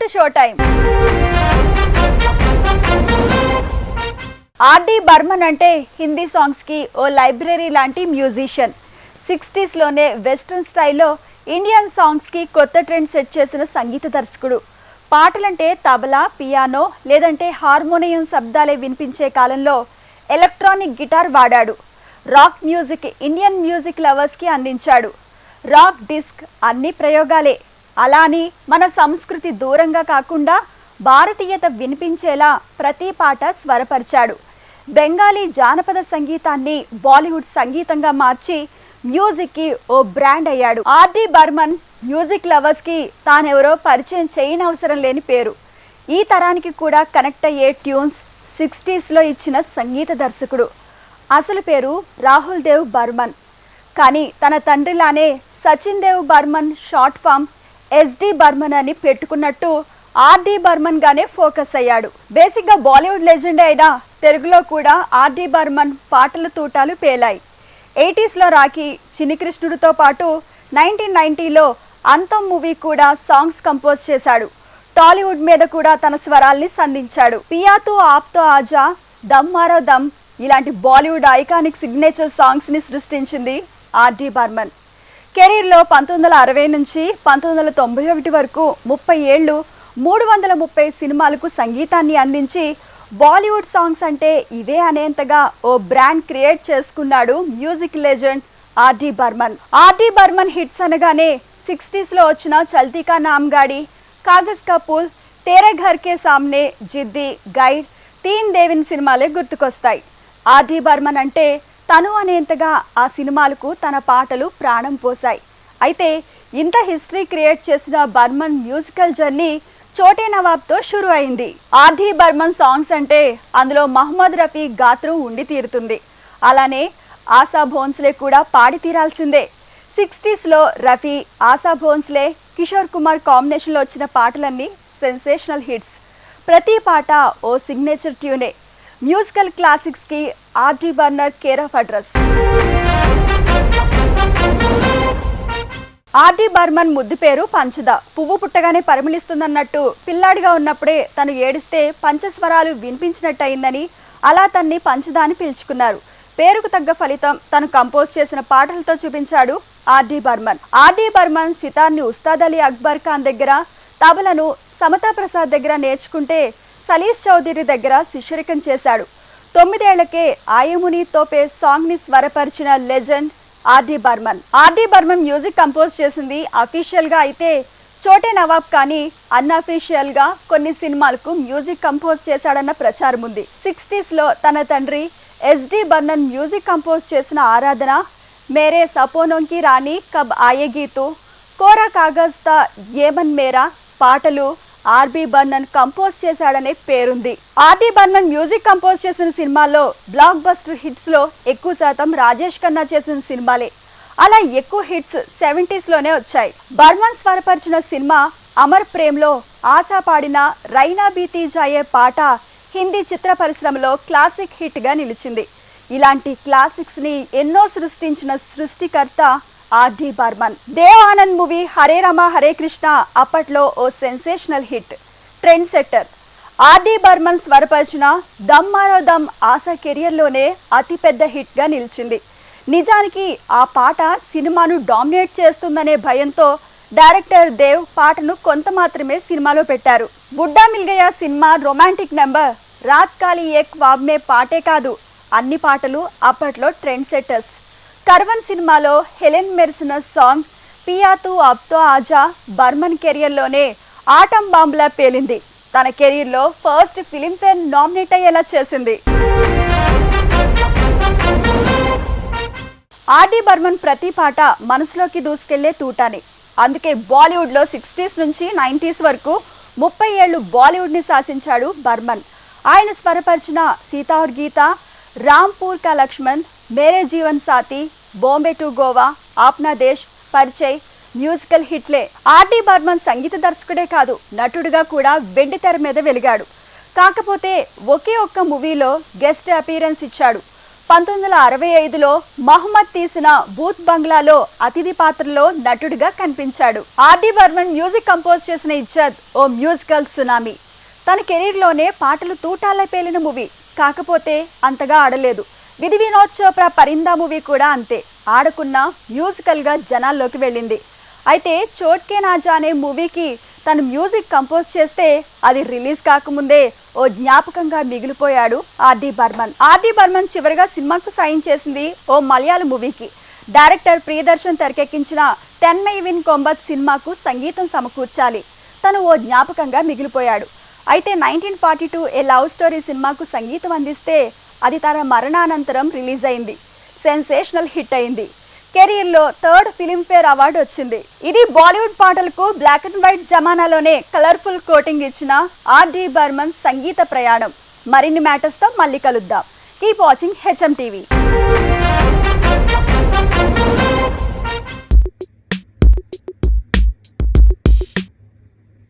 To show time R D Burman అంటే హిందీ సాంగ్స్కి ఓ లైబ్రరీ లాంటి మ్యూజిషియన్ సిక్స్టీస్లోనే వెస్ట్రన్ స్టైల్లో ఇండియన్ సాంగ్స్కి కొత్త ట్రెండ్ సెట్ చేసిన సంగీత దర్శకుడు. పాటలంటే తబలా పియానో లేదంటే హార్మోనియం శబ్దాలే వినిపించే కాలంలో ఎలక్ట్రానిక్ గిటార్ వాడాడు. రాక్ మ్యూజిక్ ఇండియన్ మ్యూజిక్ లవర్స్కి అందించాడు. రాక్ డిస్క్ అన్ని ప్రయోగాలే. అలా అని మన సంస్కృతి దూరంగా కాకుండా భారతీయత వినిపించేలా ప్రతి పాట స్వరపరిచాడు. బెంగాలీ జానపద సంగీతాన్ని బాలీవుడ్ సంగీతంగా మార్చి మ్యూజిక్కి ఓ బ్రాండ్ అయ్యాడు. ఆర్డి బర్మన్ మ్యూజిక్ లవర్స్కి తానెవరో పరిచయం చేయనవసరం లేని పేరు. ఈ తరానికి కూడా కనెక్ట్ అయ్యే ట్యూన్స్ సిక్స్టీస్లో ఇచ్చిన సంగీత దర్శకుడు. అసలు పేరు రాహుల్ దేవ్ బర్మన్. కానీ తన తండ్రిలానే Sachin Dev Burman short form S D Burman అని పెట్టుకున్నట్టు ఆర్డి బర్మన్ గానే ఫోకస్ అయ్యాడు. బేసిక్గా బాలీవుడ్ లెజెండ్ అయిన తెలుగులో కూడా ఆర్డి బర్మన్ పాటల తూటాలు పేలాయి. ఎయిటీస్లో రాకి చిన్నికృష్ణుడితో పాటు నైన్టీన్ నైన్టీలో అంతం మూవీ కూడా సాంగ్స్ కంపోజ్ చేశాడు. టాలీవుడ్ మీద కూడా తన స్వరాల్ని సంధించాడు. పియాతో ఆప్తో ఆజా దమ్ మారో దమ్ ఇలాంటి బాలీవుడ్ ఐకానిక్ సిగ్నేచర్ సాంగ్స్ని సృష్టించింది ఆర్డి బర్మన్. కెరీర్లో పంతొమ్మిది వందల అరవై నుంచి పంతొమ్మిది వందల తొంభై ఒకటి వరకు ముప్పై ఏళ్ళు మూడు వందల ముప్పై సినిమాలకు సంగీతాన్ని అందించి బాలీవుడ్ సాంగ్స్ అంటే ఇవే అనేంతగా ఓ బ్రాండ్ క్రియేట్ చేసుకున్నాడు music legend RD Burman. RD Burman hits అనగానే సిక్స్టీస్లో వచ్చిన చల్తీకా నామ్గాడి కాగజ్ కపూర్ తేరే ఘర్ కే సామ్నే జిద్ది గైడ్ తీన్ దేవిన్ సినిమాలే గుర్తుకొస్తాయి. ఆర్డి బర్మన్ అంటే తను అనేంతగా ఆ సినిమాలకు తన పాటలు ప్రాణం పోశాయి. అయితే ఇంత హిస్టరీ క్రియేట్ చేసిన బర్మన్ మ్యూజికల్ జర్నీ చోటే నవాబ్తో షురు అయింది. ఆర్డి బర్మన్ సాంగ్స్ అంటే అందులో మహమ్మద్ రఫీ గాత్రం ఉండి తీరుతుంది. అలానే ఆశా భోన్స్లే కూడా పాడి తీరాల్సిందే. సిక్స్టీస్లో రఫీ ఆశా భోన్స్లే కిషోర్ కుమార్ కాంబినేషన్లో వచ్చిన పాటలన్నీ సెన్సేషనల్ హిట్స్. ప్రతి పాట ఓ సిగ్నేచర్ ట్యూనే. Musical క్లాసిక్స్కి R D Burman care of address. R D Burman ముద్దు పేరు పంచద. పువ్వు పుట్టగానే పరిమళిస్తుందన్నట్టు పిల్లాడిగా ఉన్నప్పుడే తను ఏడిస్తే పంచస్వరాలు వినిపించినట్టు అయిందని అలా తన్ని పంచద అని పిలుచుకున్నారు. పేరుకు తగ్గ ఫలితం తను కంపోజ్ చేసిన పాటలతో చూపించాడు R D Burman. R D Burman సితార్ని Ustad Ali Akbar Khan దగ్గర తబలను సమతా ప్రసాద్ దగ్గర నేర్చుకుంటే సలీస్ చౌదరి దగ్గర శిష్యరికం చేశాడు. తొమ్మిదేళ్ళకే ఆయముని తోపే సాంగ్ని స్వరపరిచిన legend R D Burman. R D Burman music compose చేసింది అఫీషియల్గా అయితే చోటే నవాబ్ కానీ అన్అఫీషియల్గా కొన్ని సినిమాలకు మ్యూజిక్ కంపోజ్ చేశాడన్న ప్రచారం ఉంది. సిక్స్టీస్లో తన తండ్రి ఎస్డి బర్మన్ మ్యూజిక్ కంపోజ్ చేసిన ఆరాధన మేరే సపోనోంకి రాణి కబ్ ఆయగీతు కోరా కాగజ్ తా ఏమన్ మేరా పాటలు ఆర్బి బర్నన్ కంపోజ్ చేశాడనే పేరుంది. ఆర్డి బర్నన్ మ్యూజిక్ కంపోజ్ చేసిన సినిమాల్లో బ్లాక్ బస్టర్ హిట్స్లో ఎక్కువ శాతం రాజేష్ ఖన్నా చేసిన సినిమాలే. అలా ఎక్కువ హిట్స్ సెవెంటీస్లోనే వచ్చాయి. బర్మన్ స్వరపరిచిన సినిమా అమర్ ప్రేమ్లో ఆశా పాడిన రైనా బీతీ జాయే పాట హిందీ చిత్ర పరిశ్రమలో క్లాసిక్ హిట్గా నిలిచింది. ఇలాంటి క్లాసిక్స్ని ఎన్నో సృష్టించిన సృష్టికర్త R D Burman. Dev Anand movie Hare Rama Hare Krishna అప్పట్లో ఓ sensational hit trend setter R D Burman స్వరపరిచిన Dum మరో దమ్ ఆశా కెరియర్లోనే అతిపెద్ద హిట్గా నిలిచింది. నిజానికి ఆ పాట సినిమాను డామినేట్ చేస్తుందనే భయంతో డైరెక్టర్ దేవ్ పాటను కొంత మాత్రమే సినిమాలో పెట్టారు. బుడ్డా మిల్గయ్య సినిమా రొమాంటిక్ నెంబర్ రాత్ కాలి ఏక్ వాబ్మే పాటే కాదు అన్ని పాటలు అప్పట్లో ట్రెండ్ సెట్టర్స్ కర్వన్ సినిమాలో హెలెన్ మెరిసిన సాంగ్ పియాతు అబ్తో ఆజా బర్మన్ కెరియర్లోనే ఆటం బాంబులా పేలింది. తన కెరీర్లో ఫస్ట్ ఫిలింఫేర్ నామినేట్ అయ్యేలా చేసింది. ఆర్డి బర్మన్ ప్రతి పాట మనసులోకి దూసుకెళ్ళే తూటాని. అందుకే బాలీవుడ్లో సిక్స్టీస్ నుంచి నైంటీస్ వరకు ముప్పై ఏళ్ళు బాలీవుడ్ని శాసించాడు బర్మన్. ఆయన స్వరపరిచిన సీతార్ గీత రాంపూర్ కా లక్ష్మణ్ మేరే జీవన్ సాథీ బాంబే టు గోవా ఆప్నా దేశ్ పరిచయ్ మ్యూజికల్ హిట్లే. ఆర్డి బర్మన్ సంగీత దర్శకుడే కాదు నటుడిగా కూడా వెండి తెర మీద వెలిగాడు. కాకపోతే ఒకే ఒక్క మూవీలో గెస్ట్ అపీరెన్స్ ఇచ్చాడు. పంతొమ్మిది వందల అరవై ఐదులో మహమ్మద్ తీసిన బూత్ బంగ్లాలో అతిథి పాత్రలో నటుడిగా కనిపించాడు. ఆర్డి బర్మన్ మ్యూజిక్ కంపోజ్ చేసిన ఇజ్జత్ ఓ మ్యూజికల్ సునామీ. తన కెరీర్లోనే పాటలు తూటాలై పేలిన మూవీ. కాకపోతే అంతగా ఆడలేదు. విధి వినోద్ చోప్రా పరిందా మూవీ కూడా అంతే. ఆడకున్న మ్యూజికల్గా జనాల్లోకి వెళ్ళింది. అయితే చోట్కే నాజా అనే మూవీకి తను మ్యూజిక్ కంపోజ్ చేస్తే అది రిలీజ్ కాకముందే ఓ జ్ఞాపకంగా మిగిలిపోయాడు ఆర్డి బర్మన్. ఆర్డి బర్మన్ చివరిగా సినిమాకు సైన్ చేసింది ఓ మలయాళ మూవీకి. డైరెక్టర్ ప్రియదర్శన్ తెరకెక్కించిన తెన్మై విన్ కొంబత్ సినిమాకు సంగీతం సమకూర్చాలి. తను ఓ జ్ఞాపకంగా మిగిలిపోయాడు. అయితే nineteen forty two a love story సినిమాకు సంగీతం అందిస్తే అది తన మరణానంతరం రిలీజ్ అయింది. సెన్సేషనల్ హిట్ అయింది. కెరీర్లో థర్డ్ ఫిలింఫేర్ అవార్డు వచ్చింది. ఇది బాలీవుడ్ పాటలకు బ్లాక్ అండ్ వైట్ జమానాలోనే కలర్ఫుల్ కోటింగ్ ఇచ్చిన ఆర్డి బర్మన్ సంగీత ప్రయాణం. మరిన్ని మ్యాటర్స్తో మళ్ళీ కలుద్దాం. Keep watching H M TV.